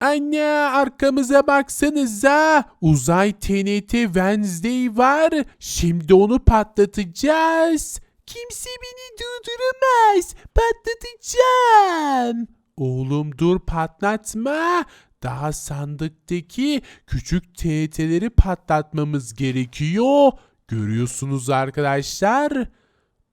Anne arkamıza baksanıza. Uzay TNT Wednesday var. Şimdi onu patlatacağız. Kimse beni durduramaz. Patlatacağım. Oğlum dur patlatma. Daha sandıktaki küçük TNT'leri patlatmamız gerekiyor. Görüyorsunuz arkadaşlar.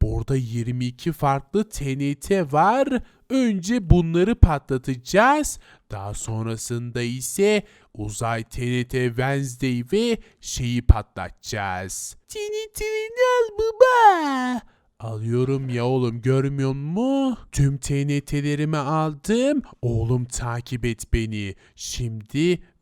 Burada 22 farklı TNT var. Önce bunları patlatacağız. Daha sonrasında ise uzay TNT Wednesday ve şeyi patlatacağız. TNT'lerini al baba. Alıyorum ya oğlum görmüyor mu? Tüm TNT'lerimi aldım. Oğlum takip et beni. Şimdi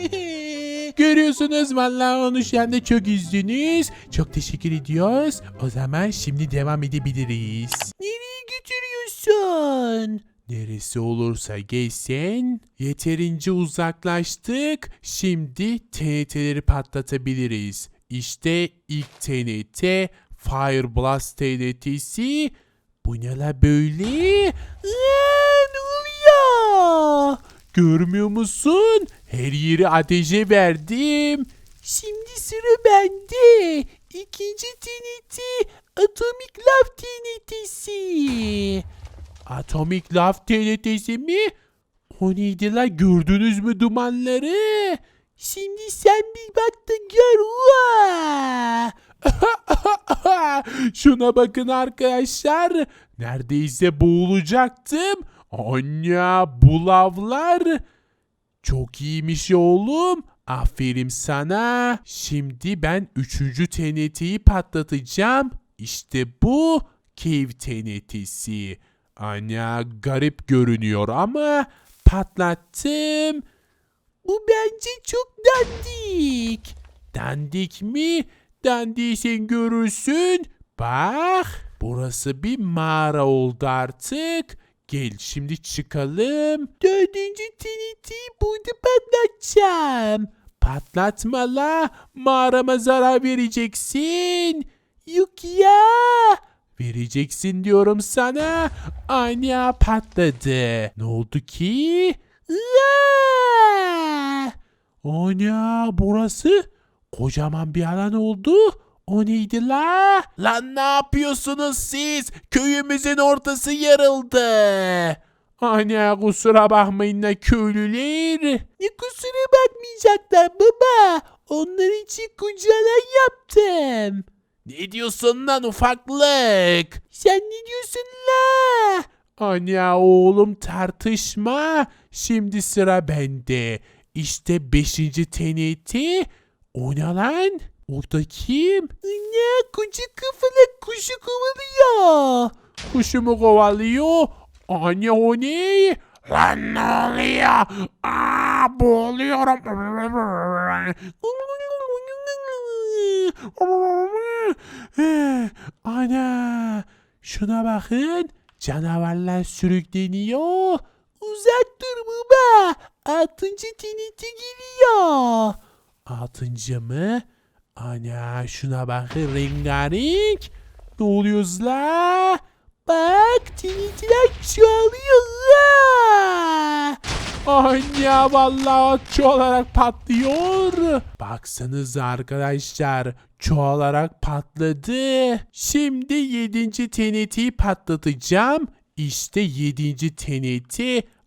Görüyorsunuz vallahi onu şu anda çok üzdünüz. Çok teşekkür ediyoruz. O zaman şimdi devam edebiliriz. Nereye götürüyorsun? Neresi olursa gelsin. Yeterince uzaklaştık. Şimdi TNT'leri patlatabiliriz. İşte ilk TNT Fire Blast TNT'si. Bu ne la böyle? Oluyor? Görmüyor musun? Her yeri ateşe verdim. Şimdi sıra bende. İkinci TNT Atomic Love TNT'si. Atomic Love TNT'si mi? O neydi la gördünüz mü dumanları? Şimdi sen bir bak da gör. Uaa! Şuna bakın arkadaşlar. Neredeyse boğulacaktım. Anne bu lavlar çok iyiymiş oğlum. Aferin sana. Şimdi ben üçüncü TNT'yi patlatacağım. İşte bu Cave TNT'si. Ana garip görünüyor ama patlattım. Bu bence çok dandik. Dandik mi? Dandiysen görürsün. Bak burası bir mağara oldu artık. Gel şimdi çıkalım. Dördüncü TNT'yi burada patlatacağım. Patlatma la. Mağarama zarar vereceksin. Yok ya. Vereceksin diyorum sana. Anya patladı. Ne oldu ki? Anya burası kocaman bir alan oldu. O neydi la? Lan ne yapıyorsunuz siz? Köyümüzün ortası yarıldı. Anne kusura bakmayın la köylüler. Ne kusura bakmayacaklar baba. Onlar için kucalar yaptım. Ne diyorsun lan ufaklık? Sen ne diyorsun la? Anne oğlum tartışma. Şimdi sıra bende. İşte 5. TNT. O ne lan? Orada kim? Ne? Koca kafalı kuşu kovalıyor. Kuşu mu kovalıyor? Anne o ne? Lan ne oluyor? Aa boğuluyorum. Ana şuna bakın. Canavarlar sürükleniyor. Uzak dur baba. Altıncı TNT geliyor. Altıncı mı? Ana şuna bakın rengarenk. Ne oluyoruz la? Bak TNT'ler çoğalıyor la. Anya vallahi çoğalarak patlıyor. Baksanıza arkadaşlar çoğalarak patladı. Şimdi 7. TNT'yi patlatacağım. İşte 7. TNT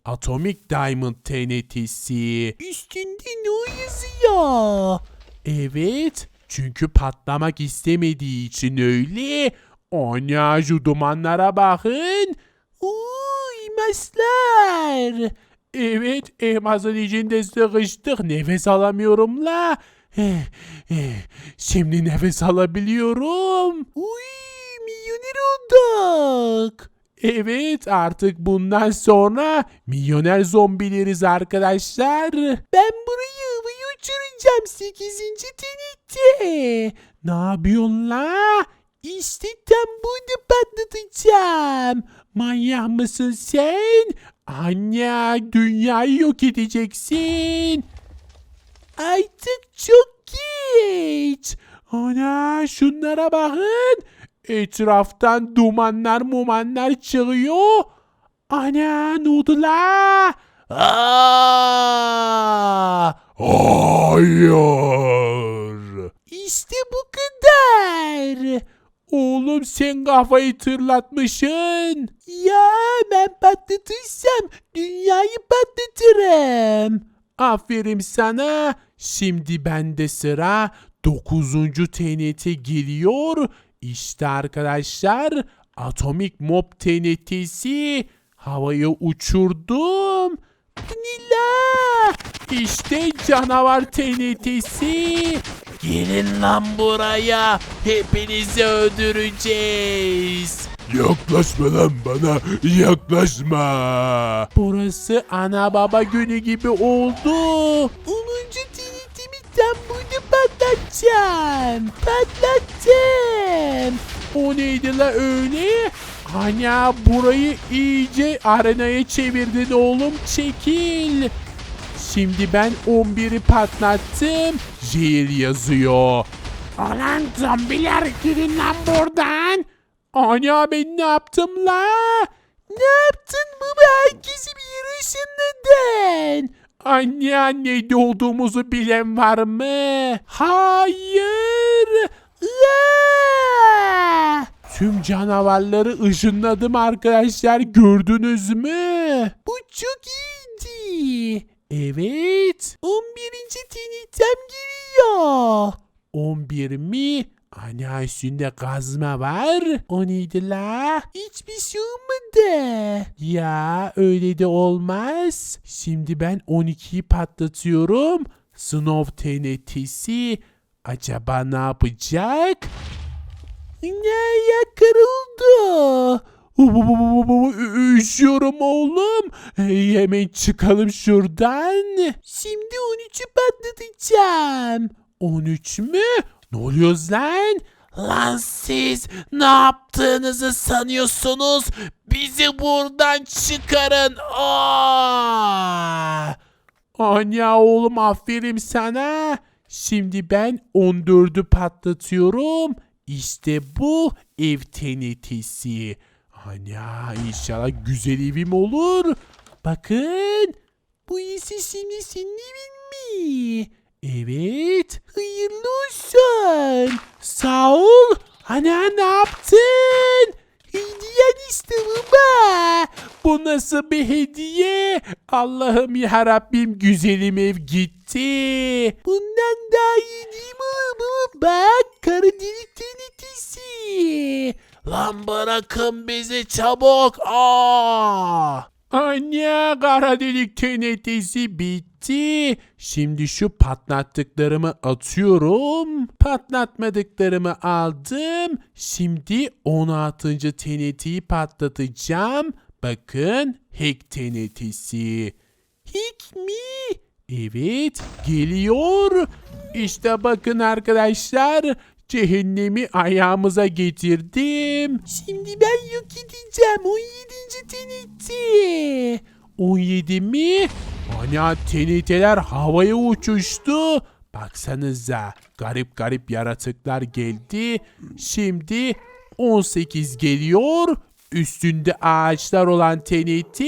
Atomic Diamond TNT'si. Üstünde ne yazıyor? Evet. Çünkü patlamak istemediği için öyle. Ana şu dumanlara bakın. Uuu elmaslar. Evet elmasın içinde sıkıştık. Nefes alamıyorum la. Eh, eh, Şimdi nefes alabiliyorum. Uy milyoner olduk. Evet artık bundan sonra milyoner zombileriz arkadaşlar. Ben burayı uçuracağım 8. tenette. Ne yapıyorsun la? İşte tam burada patlatacağım. Manyak mısın sen? Anne dünyayı yok edeceksin. Artık çok geç. Ana şunlara bakın. Etraftan dumanlar mumanlar çıkıyor. Ana ne oldu la? Aa! Hayır. İşte bu kadar. Oğlum sen kafayı tırlatmışsın. Ya ben patlatırsam dünyayı patlatırım. Aferin sana. Şimdi bende sıra 9. TNT geliyor. İşte arkadaşlar Atomik Mob TNT'si havaya uçurdum. Nila! İşte canavar TNT'si. Gelin lan buraya. Hepinizi öldüreceğiz. Yaklaşma lan bana yaklaşma. Burası ana baba günü gibi oldu. 10. TNT'mi tam burada patlatacağım. Patlattım. O neydi la öyle? Ana burayı iyice arenaya çevirdin oğlum çekil. Şimdi ben 11'i patlattım. Jail yazıyor. Olan zombiler gidin lan buradan. Ana ben ne yaptım la? Ne yaptın baba? Herkesi bir yere ışınladın. Anne anne olduğumuzu bilen var mı? Hayır. Aa! Tüm canavarları ışınladım arkadaşlar gördünüz mü? Bu çok iyiydi. Evet. 11. tinitem giriyor. 11 mi? Ana üstünde kazma var. O neydi la? Hiçbir şey olmadı. Ya öyle de olmaz. Şimdi ben 12'yi patlatıyorum. Snow TNT'si acaba ne yapacak? Ne ya kırıldı. Üşüyorum oğlum. Hey, hemen çıkalım şuradan. Şimdi 13'ü patlatacağım. 13 mü? Ne oluyoruz lan? Lan siz ne yaptığınızı sanıyorsunuz? Bizi buradan çıkarın. Aa! Anya oğlum aferin sana. Şimdi ben 14'ü patlatıyorum. İşte bu ev TNT'si. Anya inşallah güzel evim olur. Bakın. Bu ise şimdi senin evin mi? Evet. Hayırlı olsun. Sağ ol. Ana ne yaptın? Hediyen işte baba. Bu nasıl bir hediye? Allah'ım ya Rabbim güzelim ev gitti. Bundan daha iyi değil mi? Bak kara delik tenetesi. Lan bırakın bizi çabuk. Aa! Anne kara delik tenetesi bitti. Şimdi şu patlattıklarımı atıyorum. Patlatmadıklarımı aldım. Şimdi 16. TNT'yi patlatacağım. Bakın hack TNT'si. Hack mi? Evet geliyor. İşte bakın arkadaşlar. Cehennemi ayağımıza getirdim. Şimdi ben yok edeceğim 17. TNT. 17 mi? Ana TNT'ler havaya uçuştu. Baksanıza garip garip yaratıklar geldi. Şimdi 18 geliyor. Üstünde ağaçlar olan TNT.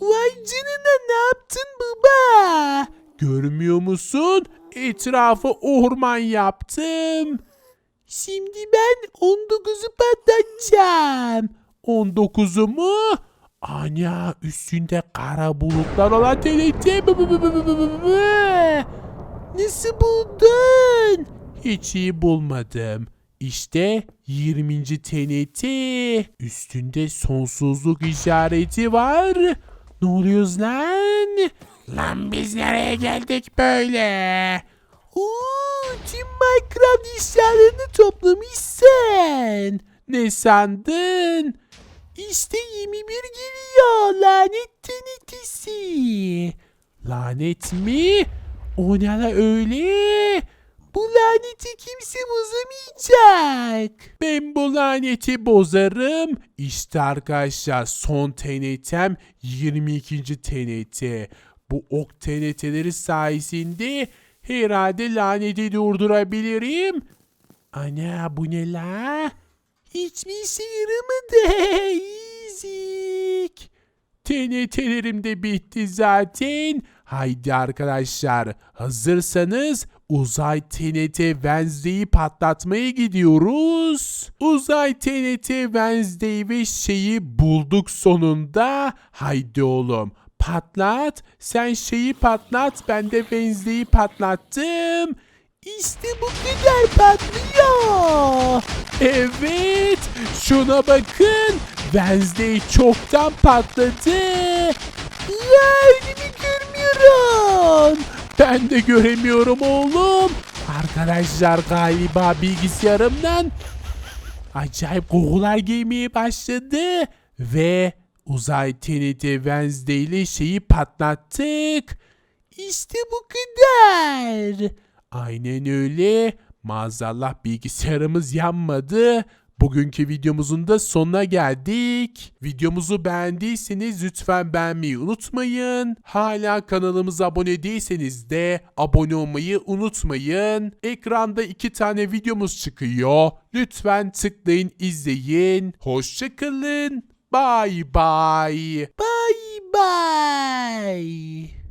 Vay canına ne yaptın baba? Görmüyor musun? Etrafı orman yaptım. Şimdi ben 19'u patlatacağım. 19'u mu? Ana üstünde kara bulutlar olan TNT. Nasıl buldun? Hiç iyi bulmadım. İşte 20. TNT. Üstünde sonsuzluk işareti var. Ne oluyoruz lan? Lan biz nereye geldik böyle? Oo, tüm Minecraft eşyalarını toplamışsın. Ne sandın? İşte 21 geliyor lanet tenetesi. Lanet mi? O ne öyle? Bu laneti kimse bozamayacak. Ben bu laneti bozarım. İşte arkadaşlar son TNT'm 22. TNT. Bu ok TNT'leri sayesinde herhalde laneti durdurabilirim. Ana bu ne la? Hiçbir şey yaramadı. Ezik. TNT'lerim de bitti zaten. Haydi arkadaşlar hazırsanız uzay TNT Wednesday'i patlatmaya gidiyoruz. Uzay TNT Wednesday ve şeyi bulduk sonunda. Haydi oğlum patlat. Sen şeyi patlat ben de Wednesday'i patlattım. İşte bu kadar patlıyor. Evet şuna bakın. Wednesday çoktan patladı. Ya önümü görmüyorum. Ben de göremiyorum oğlum. Arkadaşlar galiba bilgisayarımdan acayip kokular gelmeye başladı. Ve uzay TNT Wednesday ile şeyi patlattık. İşte bu kadar. Aynen öyle. Maazallah bilgisayarımız yanmadı. Bugünkü videomuzun da sonuna geldik. Videomuzu beğendiyseniz lütfen beğenmeyi unutmayın. Hala kanalımıza abone değilseniz de abone olmayı unutmayın. Ekranda iki tane videomuz çıkıyor. Lütfen tıklayın izleyin. Hoşçakalın. Bye bye. Bye bye.